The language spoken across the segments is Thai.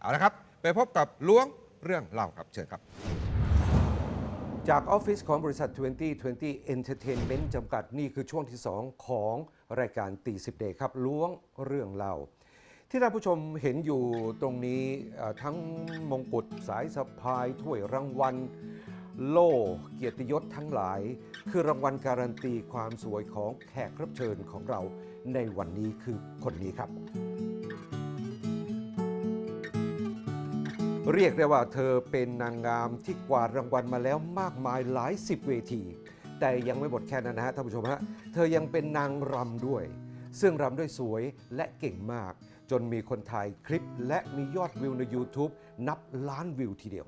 เอาละครับ ไปพบกับล้วงเรื่องเล่าครับ เชิญครับ จากออฟฟิศของบริษัท 2020 Entertainment จำกัดนี่คือช่วงที่ 2 ของรายการตีสิบเดย์ครับ ล้วงเรื่องเล่า ที่ท่านผู้ชมเห็นอยู่ตรงนี้เอ่อทั้งมงกุฎสายสะพาย ถ้วยรางวัล โล่เกียรติยศทั้งหลาย คือรางวัลการันตีความสวยของแขกรับเชิญของเราในวันนี้คือคนนี้ครับ เรียกได้ว่าเธอเป็นนางงามที่กวาดรางวัลมาแล้วมากมายหลายสิบเวที แต่ยังไม่หมดแค่นั้นนะฮะท่านผู้ชมฮะเธอยังเป็นนางรำด้วย ซึ่งรำด้วยสวยและเก่งมาก จนมีคนถ่ายคลิป และมียอดวิวใน YouTube นับล้านวิวทีเดียว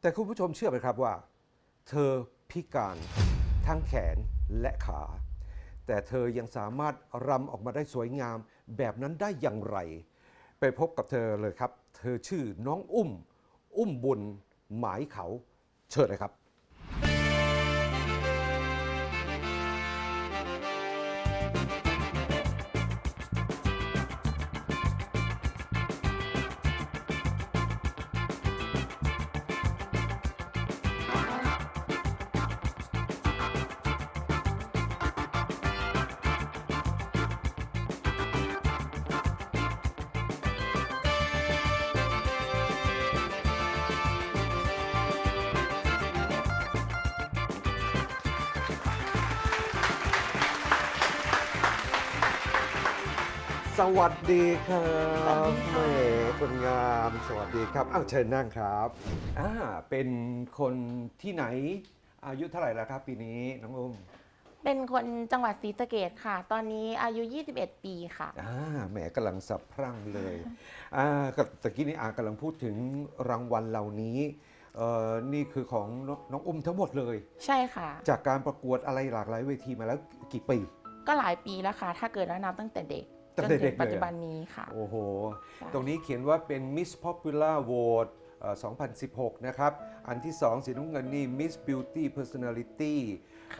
แต่คุณผู้ชมเชื่อไหมครับว่า เธอพิการทั้งแขนและขา แต่เธอยังสามารถรำออกมาได้สวยงามแบบนั้นได้อย่างไร ไปพบกับเธอเลยครับ เธอชื่อน้องอุ้ม อุ้มบุญหมายเขาเชิญเลยครับ สวัสดีครับแหม่คนงาม สวัสดีครับอ้าวเชิญนั่งครับอ่าเป็นคนที่ไหน อายุเท่าไหร่แล้วครับ ปีนี้น้องอุ้มเป็นคนจังหวัดศรีสะเกดค่ะ ตอนนี้อายุ 21 ปีค่ะอ่าแหมกำลังสับพรั่งเลยอ่ากับตะกี้นี้อากำลังพูดถึงรางวัลเหล่านี้เอ่อนี่คือของน้องน้องอุ้มทั้งหมดเลย ใช่ค่ะ จากการประกวดอะไรหลากหลายเวทีมาแล้วกี่ปี ก็หลายปีแล้วค่ะ ถ้าเกิดว่านับตั้งแต่เด็กตั้ จงนแต่ถึเด็กงเลยปัจจุบันนี้ค่ะ โอ้โหใช่ตรงนี้เขียนว่าเป็น Miss Popular Vote เอ่อ2016 นะครับ อันที่ 2 สีน้ำเงินนี่ Miss Beauty Personality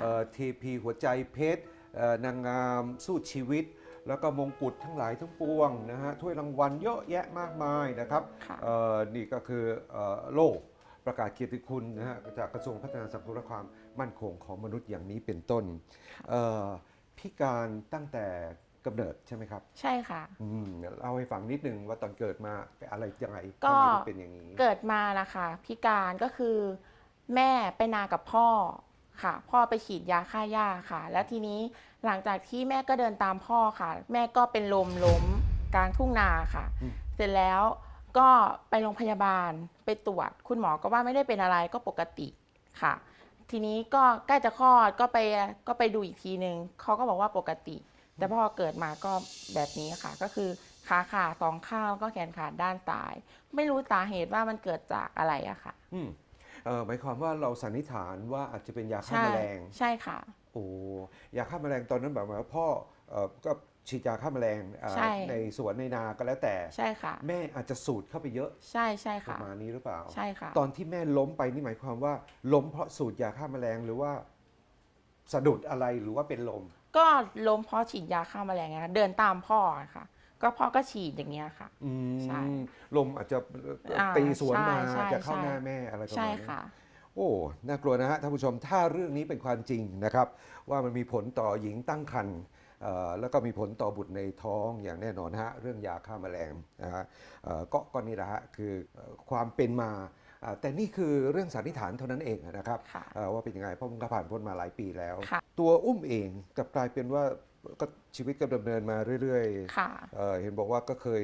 เอ่อเทพีหัวใจเพชรเอ่อนางงามสู้ชีวิต แล้วก็มงกุฎทั้งหลายทั้งปวงนะฮะถ้วยรางวัลเยอะแยะมากมายนะครับค่ะเอ่อนี่ก็คือเอ่อโล่ประกาศเกียรติคุณนะฮะจากกระทรวงพัฒนาสังคมและความมั่นคงของมนุษย์อย่างนี้เป็นต้นเอ่อพิการตั้งแต่ กำเนิดใช่ไหมครับ ใช่ค่ะอืมเล่าให้ฟังนิดนึงว่าตอนเกิดมาเป็นอะไรยังไงก็ทำไมถึงเป็นอย่างนี้ เกิดมานะคะพิการก็คือ แม่ไปนากับพ่อค่ะ พ่อไปฉีดยาฆ่าหญ้าค่ะ แล้วทีนี้หลังจากที่แม่ก็เดินตามพ่อค่ะ แม่ก็เป็นลมล้มกลางทุ่งนาค่ะอืมเสร็จแล้วก็ไปโรงพยาบาลไปตรวจ คุณหมอก็ว่าไม่ได้เป็นอะไรก็ปกติค่ะ ทีนี้ก็ใกล้จะคลอดก็ไปก็ไปดูอีกทีนึงเขาก็บอกว่าปกติ แต่พอเกิดมาก็แบบนี้ค่ะ ก็คือขาขาดสองข้างแล้วก็แขนขาดด้านซ้าย ไม่รู้สาเหตุว่ามันเกิดจากอะไรอะค่ะ อืมเอ่อหมายความว่าเราสันนิษฐานว่าอาจจะเป็นยาฆ่าใช่แมลง ใช่ค่ะ โอ้ยาฆ่าแมลงตอนนั้นแบบว่าพ่อเอ่อก็ฉีดยาฆ่าแมลงเอ่อใช่ ในสวนในนาก็แล้วแต่ ใช่ค่ะ แม่อาจจะสูดเข้าไปเยอะใช่ใช่ประค่ะมาณนี้หรือเปล่า ใช่ค่ะ ตอนที่แม่ล้มไปนี่หมายความว่า ล้มเพราะสูดยาฆ่าแมลงหรือว่า สะดุดอะไรหรือว่าเป็นลม ก็ล้มเพราะฉีดยาฆ่าแมลงนะคะเดินตามพ่ออะค่ะ ก็พ่อก็ฉีดอย่างเงี้ยค่ะ อืมใช่ลมอาจจะอ่าตีสวนมาใช่ใช่จะเข้าใช่ หน้าแม่อะไรประใช่มาณนี้ ค่ะ โอ้ น่ากลัวนะฮะท่านผู้ชม ถ้าเรื่องนี้เป็นความจริงนะครับ ว่ามันมีผลต่อหญิงตั้งครรภ์เอ่อแล้วก็มีผลต่อบุตรในท้องอย่างแน่นอนฮะ เรื่องยาฆ่าแมลงนะฮะเอ่อก็ก็นี่แหละฮะ คือเอ่อความเป็นมาอ่า แต่นี่คือเรื่องสันนิษฐานเท่านั้นเองนะครับค่ะเอ่อว่าเป็นยังไงเพราะมันก็ผ่านพ้นมาหลายปีแล้วค่ะตัวอุ้มเองกลับกลายเป็นว่าก็ชีวิตก็ดำเนินมาเรื่อยๆค่ะเอ่อเห็นบอกว่าก็เคย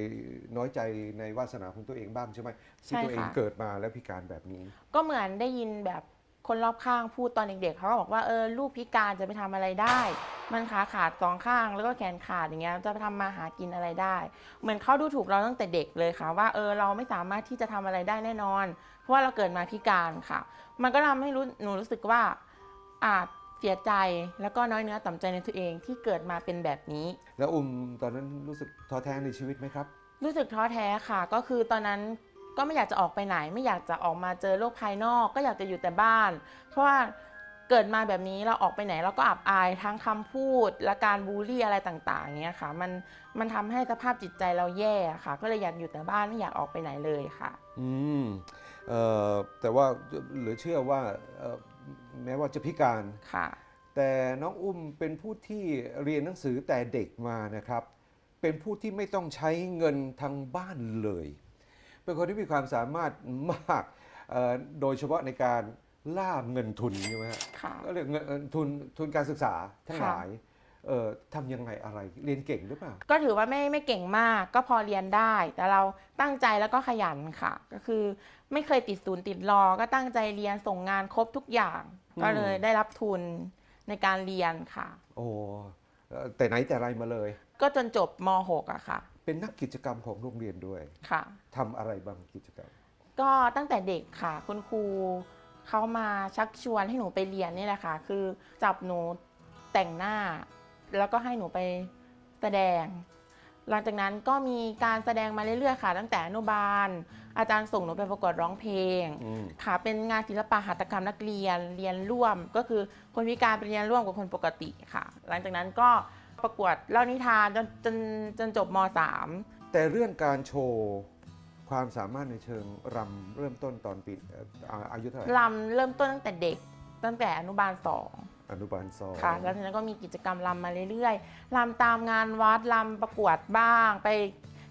น้อยใจในวาสนาของตัวเองบ้างใช่ไหมที่ใช่ตัวเองค่ะเกิดมาแล้วพิการแบบนี้ ก็เหมือนได้ยินแบบ คนรอบข้างพูดตอนเด็กๆเขาก็บอกว่าเออลูกพิการจะไปทำอะไรได้ มันขาขาดสองข้างแล้วก็แขนขาดอย่างเงี้ยจะไปทำมาหากินอะไรได้ เหมือนเขาดูถูกเราตั้งแต่เด็กเลยค่ะ ว่าเออเราไม่สามารถที่จะทำอะไรได้แน่นอน เพราะว่าเราเกิดมาพิการค่ะ มันก็ทำให้รู้หนูรู้สึกว่าอาจเสียใจแล้วก็น้อยเนื้อต่ำใจในตัวเองที่เกิดมาเป็นแบบนี้ แล้วอุ้มตอนนั้นรู้สึกท้อแท้ในชีวิตไหมครับ รู้สึกท้อแท้ค่ะ ก็คือตอนนั้น ก็ไม่อยากจะออกไปไหน ไม่อยากจะออกมาเจอโลกภายนอก ก็อยากจะอยู่แต่บ้าน เพราะว่าเกิดมาแบบนี้เราออกไปไหนเราก็อับอายทั้งคำพูด และการบูลลี่อะไรต่างๆอย่างเงี้ยค่ะ มันมันทำให้สภาพจิตใจเราแย่ค่ะ ก็เลยอยากอยู่แต่บ้านไม่อยากออกไปไหนเลยค่ะ อืมเอ่อแต่ว่าเหลือเชื่อว่าเอ่อแม้ว่าจะพิการค่ะ แต่น้องอุ้มเป็นผู้ที่เรียนหนังสือแต่เด็กมานะครับ เป็นผู้ที่ไม่ต้องใช้เงินทางบ้านเลย เป็นคนที่มีความสามารถมากเอ่อโดยเฉพาะในการล่าเงินทุนใช่ไหมฮะค่ะก็เรียกเงินเอ่อทุนทุนการศึกษาทั้งหค่ะลายเอ่อทำยังไงอะไรเรียนเก่งหรือเปล่า ก็ถือว่าไม่ไม่เก่งมากก็พอเรียนได้ แต่เราตั้งใจแล้วก็ขยันค่ะ ก็คือไม่เคยติดศูนย์ติดรอ ก็ตั้งใจเรียนส่งงานครบทุกอย่างอืมก็เลยได้รับทุนในการเรียนค่ะ โอ้เอ่อแต่ไหนแต่ไรมาเลย ก็จนจบม .6 อะค่ะ เป็นนักกิจกรรมของโรงเรียนด้วยค่ะ ทำอะไรบ้างกิจกรรม ก็ตั้งแต่เด็กค่ะ คุณครูเขามาชักชวนให้หนูไปเรียนนี่แหละค่ะ คือจับหนูแต่งหน้า แล้วก็ให้หนูไปแสดง หลังจากนั้นก็มีการแสดงมาเรื่อยๆค่ะ ตั้งแต่อนุบาล อาจารย์ส่งหนูไปประกวดร้องเพลง อืม ค่ะ เป็นงานศิลปะหัตถกรรมนักเรียนเรียนร่วมก็คือคนพิการไปเรียนร่วมกับคนปกติค่ะ หลังจากนั้นก็ ประกวดเล่านิทานจนจนจนจบม .3 แต่เรื่องการโชว์ความสามารถในเชิงรำเริ่มต้นตอนปีเอ่ออาอายุเท่าไหร่ลำเริ่มต้นตั้งแต่เด็ก ตั้งแต่อนุบาลสองอนุบาลสองค่ะ แล้วทีนั้นก็มีกิจกรรมลำมาเรื่อยๆลำตามงานวัดลำประกวดบ้าง ไป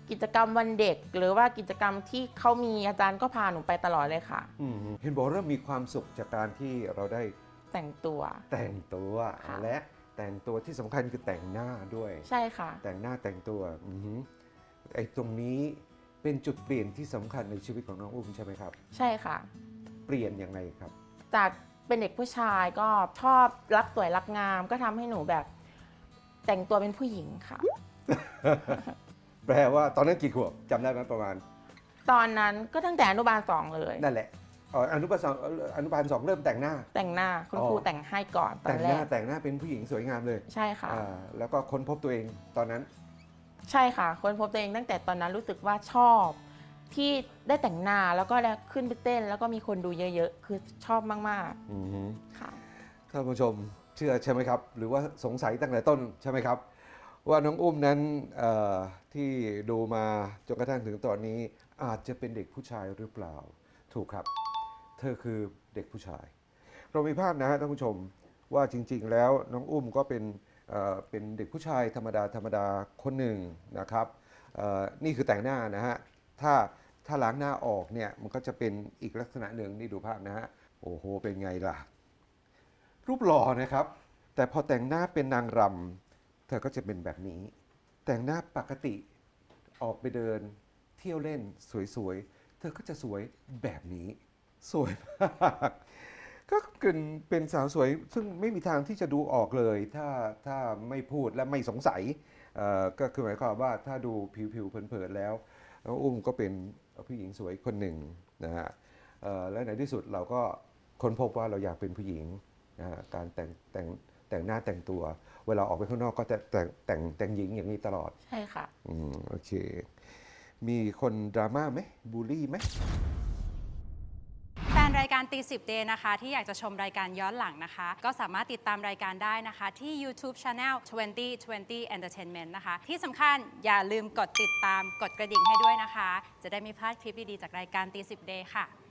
กิจกรรมวันเด็ก หรือว่ากิจกรรมที่เขามีอาจารย์ก็พาหนูไปตลอดเลยค่ะ อืมเห็นบอกเริ่มมีความสุขจากการที่เราได้แต่งตัว แต่งตัวค่ะ และ แต่งตัวที่สำคัญคือแต่งหน้าด้วย ใช่ค่ะ แต่งหน้าแต่งตัวอือหือไอ้ตรงนี้เป็นจุดเปลี่ยนที่สำคัญในชีวิตของน้องอุ้มใช่ไหมครับ ใช่ค่ะ เปลี่ยนยังไงครับ จากเป็นเด็กผู้ชายก็ชอบรักสวยรักงาม ก็ทำให้หนูแบบ แต่งตัวเป็นผู้หญิงค่ะ แปลว่าตอนนั้นกี่ขวบจำได้ไหมประมาณ ตอนนั้นก็ตั้งแต่อนุบาลสองเลย นั่นแหละ อ๋ออนุบาลสองอนุบาลสองเริ่มแต่งหน้า แต่งหน้าคุณอ๋อครูแต่งให้ก่อนตอแต่นงแรหน้ากแต่งหน้าเป็นผู้หญิงสวยงามเลยใช่ค่ะ อ่าแล้วก็ค้นพบตัวเองตอนนั้น ใช่ค่ะคนพบตัวเองตั้งแต่ตอนนั้นรู้สึกว่าชอบ ที่ได้แต่งหน้าแล้วก็ได้ขึ้นไปเต้น แล้วก็มีคนดูเยอะๆ คือชอบมากอือหือๆค่ะ ท่านผู้ชมเชื่อใช่ไหมครับ หรือว่าสงสัยตั้งแต่ต้นใช่ไหมครับ ว่าน้องอุ้มนั้นเอ่อที่ดูมาจนกระทั่งถึงตอนนี้อาจจะเป็นเด็กผู้ชายหรือเปล่า ถูกครับ เธอคือเด็กผู้ชาย เรามีภาพนะฮะท่านผู้ชมว่าจริง ๆ แล้วน้องอุ้มก็เป็นเป็นเด็กผู้ชายธรรมดาธรรมดาคนหนึ่งนะครับนี่คือแต่งหน้านะฮะถ้าถ้าล้างหน้าออกเนี่ยมันก็จะเป็นอีกลักษณะหนึ่งนี่ดูภาพนะฮะโอ้โหเป็นไงล่ะ รูปหล่อนะครับ แต่พอแต่งหน้าเป็นนางรำเธอก็จะเป็นแบบนี้ แต่งหน้าปกติออกไปเดินเที่ยวเล่นสวยๆ เธอก็จะสวยแบบนี้ สวยมากก็เป็นเป็นสาวสวย ซึ่งไม่มีทางที่จะดูออกเลย ถ้าถ้าไม่พูดและไม่สงสัยเอ่อก็คือหมายความว่าถ้าดูผิวๆเผินๆแล้วน้องอุ้มก็เป็นผู้หญิงสวยคนหนึ่งนะฮะเอ่อและในที่สุดเราก็ค้นพบว่าเราอยากเป็นผู้หญิงนะฮะการแต่งแต่งแต่งหน้าแต่งตัว เวลาออกไปข้างนอกก็จะแต่งแต่งแต่งหญิงอย่างนี้ตลอด ใช่ค่ะ อืมโอเค มีคนดราม่าไหมบูลลี่ไหม นรายการตีสิบเดนะคะ ที่อยากจะชมรายการย้อนหลังนะคะ ก็สามารถติดตามรายการได้นะคะ ที่ YouTube Channel 2020 Entertainment นะคะ ที่สำคัญอย่าลืมกดติดตามกดกระดิ่งให้ด้วยนะคะ จะได้ไม่พลาดคลิปดีๆจากรายการตีสิบเดค่ะ